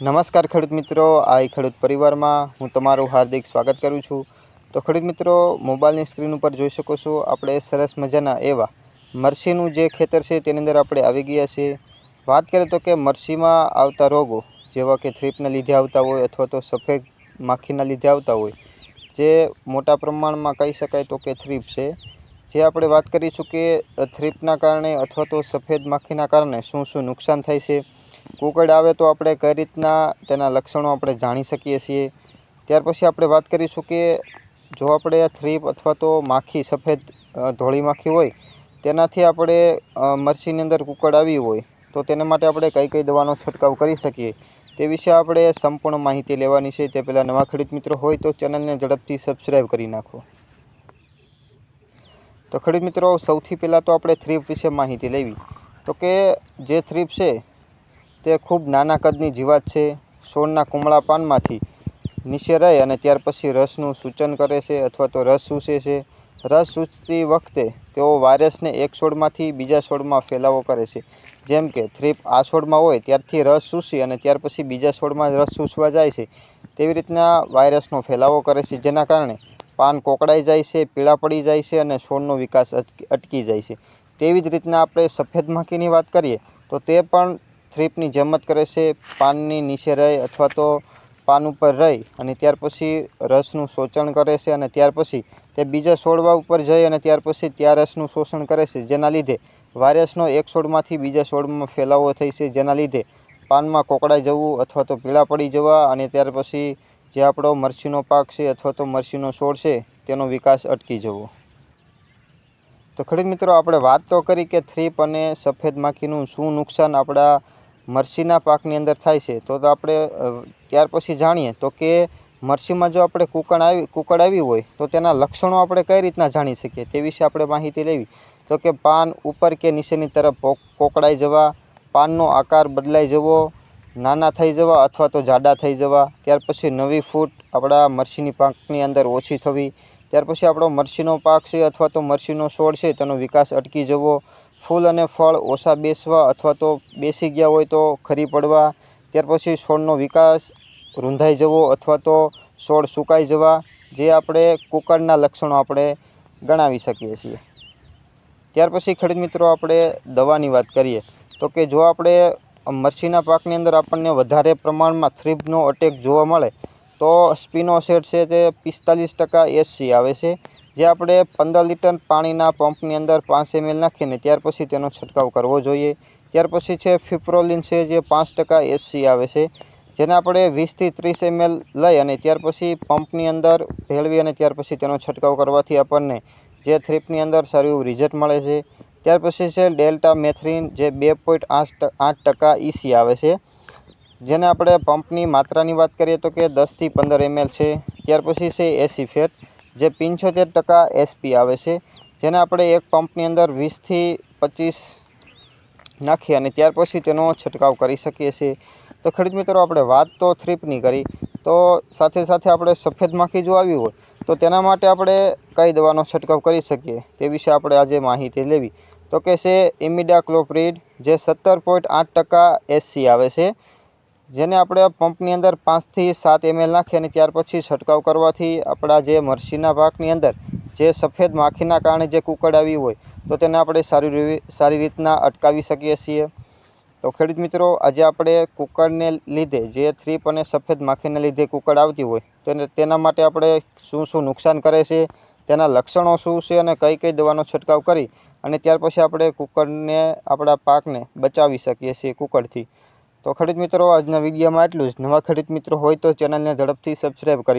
નમસ્કાર ખેડૂત મિત્રો આ ખેડૂત પરિવારમાં હું તમારું હાર્દિક સ્વાગત કરું છું. તો ખેડૂત મિત્રો, મોબાઈલની સ્ક્રીન ઉપર જોઈ શકો છો, આપણે સરસ મજાના એવા મરસીનું જે ખેતર છે તેની અંદર આપણે આવી ગયા છીએ. વાત કરીએ તો કે મરસીમાં આવતા રોગો, જેવા કે થ્રીપના લીધે આવતા હોય અથવા તો સફેદ માખીના લીધે આવતા હોય, જે મોટા પ્રમાણમાં કહી શકાય તો કે થ્રીપ છે. જે આપણે વાત કરીશું કે થ્રીપના કારણે અથવા તો સફેદ માખીના કારણે શું શું નુકસાન થાય છે કુકડ આવે તો આપણે કઈ રીતના તેના લક્ષણો આપણે જાણી શકીએ છીએ. ત્યાર પછી આપણે વાત કરીશું કે જો આપણે થ્રીપ અથવા તો માખી સફેદ ધોળી માખી હોય, તેનાથી આપણે મરસીની અંદર કુકડ આવી હોય, તો તેના માટે આપણે કઈ કઈ દવાનો છંટકાવ કરી શકીએ? તે વિશે આપણે સંપૂર્ણ માહિતી લેવાની છે. તે પહેલાં નવા ખેડૂત મિત્રો હોય તો ચેનલને ઝડપથી સબસ્ક્રાઈબ કરી નાખો. તો ખેડૂત મિત્રો, સૌથી પહેલાં તો આપણે થ્રીપ વિશે માહિતી લેવી. તો કે જે થ્રીપ છે તે ખૂબ નાના કદની જીવાત છે. છોડના કુમળા પાનમાંથી નીચે રહે અને ત્યાર પછી રસનું સૂચન કરે છે અથવા તો રસ સૂસે છે. રસ સૂચતી વખતે તેઓ વાયરસને એક છોડમાંથી બીજા છોડમાં ફેલાવો કરે છે. જેમ કે થ્રીપ આ છોડમાં હોય ત્યારથી રસ સૂસી અને ત્યાર પછી બીજા છોડમાં રસ સૂસવા જાય છે. તેવી રીતના વાયરસનો ફેલાવો કરે છે જેના કારણે પાન કોકડાઈ જાય છે, પીળા પડી જાય છે અને છોડનો વિકાસ અટકી જાય છે. તેવી જ રીતના આપણે સફેદ માખીની વાત કરીએ તો તે પણ થ્રીપની જેમ કરે છે, પાનની નીચે રહે અથવા તો પાન ઉપર રહી અને ત્યાર પછી રસનું શોષણ કરે છે અને ત્યાર પછી તે બીજા છોડવા ઉપર જઈ અને ત્યાર પછી ત્યાં રસનું શોષણ કરે છે, જેના લીધે વાયરસનો એક છોડમાંથી બીજા છોડમાં ફેલાવો થઈ છે, જેના લીધે પાનમાં કોકડાઈ જવું અથવા તો પીળા પડી જવા અને ત્યાર પછી જે આપણો મરચીનો પાક છે અથવા તો મરચીનો છોડ છે, તેનો વિકાસ અટકી જવો. તો ખેડૂત મિત્રો, આપણે વાત તો કરી કે થ્રીપ અને સફેદ માખીનું શું નુકસાન આપણા મરચીના પાકની અંદર થાય છે, તો આપણે ત્યાર પછી જાણીએ તો કે મરસીમાં જો આપણે કુકણ આવી, કુકડ આવી હોય, તો તેના લક્ષણો આપણે કઈ રીતના જાણી શકીએ તે વિશે આપણે માહિતી લેવી. તો કે પાન ઉપર કે નીચેની તરફ કોકડાઈ જવા, પાનનો આકાર બદલાઈ જવો, નાના થઈ જવા અથવા તો જાડા થઈ જવા, ત્યાર પછી નવી ફૂટ આપણા મરસીની પાકની અંદર ઓછી થવી, ત્યાર પછી આપણો મરસીનો પાક છે અથવા તો મરસીનો છોડ છે તેનો વિકાસ અટકી જવો ફૂલ અને ફળ ઓછા બેસવા અથવા તો બેસી ગયા હોય તો ખરી પડવા. ત્યાર પછી છોડનો વિકાસ રૂંધાઈ જવો અથવા તો છોડ સુકાઈ જવા, જે આપણે કુકળના લક્ષણો આપણે ગણાવી શકીએ છીએ. ત્યાર પછી ખેડૂત મિત્રો આપણે દવાની વાત કરીએ. તો કે જો આપણે મરચીના પાકની અંદર આપણને વધારે પ્રમાણમાં થ્રીપનો અટેક જોવા મળે, તો સ્પિનોસેટ છે તે પિસ્તાલીસ ટકા એસસી આવે છે. જે આપણે પંદર લીટર પાણીના પંપની અંદર પાંચ એમએલ નાખીને ત્યાર પછી તેનો છંટકાવ કરવો જોઈએ. ત્યાર પછી છે ફિપ્રોલિન છે જે પાંચ ટકા એસસી આવે છે. જેને આપણે વીસથી ત્રીસ એમએલ લઈ અને ત્યાર પછી પંપની અંદર ભેળવી અને ત્યાર પછી તેનો છંટકાવ કરવાથી આપણને જે થ્રીપની અંદર સારું રિઝલ્ટ મળે છે. ત્યાર પછી છે ડેલ્ટા મેથ્રીન જે બે પોઈન્ટ આઠ ટકા ઇસી આવે છે. જેને આપણે પંપની માત્રાની વાત કરીએ તો કે દસથી પંદર એમએલ છે. ત્યાર પછી છે એસી ફેટ. જે પંચોતેર ટકા એસપી આવે છે, જેને આપણે એક પંપની અંદર વીસથી પચીસ નાખી અને ત્યાર પછી તેનો છંટકાવ કરી શકીએ છીએ. તો ખેડૂત મિત્રો, આપણે વાત તો થ્રીપની કરી, તો સાથે સાથે આપણે સફેદ માખી જો આવી હોય, તો તેના માટે આપણે કઈ દવાનો છંટકાવ કરી શકીએ? તે વિશે આપણે આજે માહિતી લેવી. તો કે છે, ઇમિડાક્લોપ્રિડ, જે સત્તર પોઈન્ટ આઠ ટકા એસસી આવે છે જેને આપણે પંપની અંદર પાંચથી સાત એમએલ નાખી અને ત્યાર પછી છંટકાવ કરવાથી આપણા જે મરસીના પાકની અંદર જે સફેદ માખીના કારણે જે કુકડ આવી હોય, તો તેને આપણે સારી સારી રીતના અટકાવી શકીએ છીએ. તો ખેડૂત મિત્રો, આજે આપણે કુકડને લીધે, જે થ્રીપ અને સફેદ માખીને લીધે કુકડ આવતી હોય, તેને, તેના માટે આપણે શું શું નુકસાન કરે છે, તેના લક્ષણો શું છે અને કઈ કઈ દવાનો છંટકાવ કરી અને ત્યાર પછી આપણે કુકડને, આપણા પાકને બચાવી શકીએ છીએ કુકડથી. તો ખેડૂત મિત્રો, આજના વિડીયોમાં એટલું જ. નવા ખેડૂત મિત્રો હોય તો ચેનલને ઝડપથી સબસ્ક્રાઈબ કરી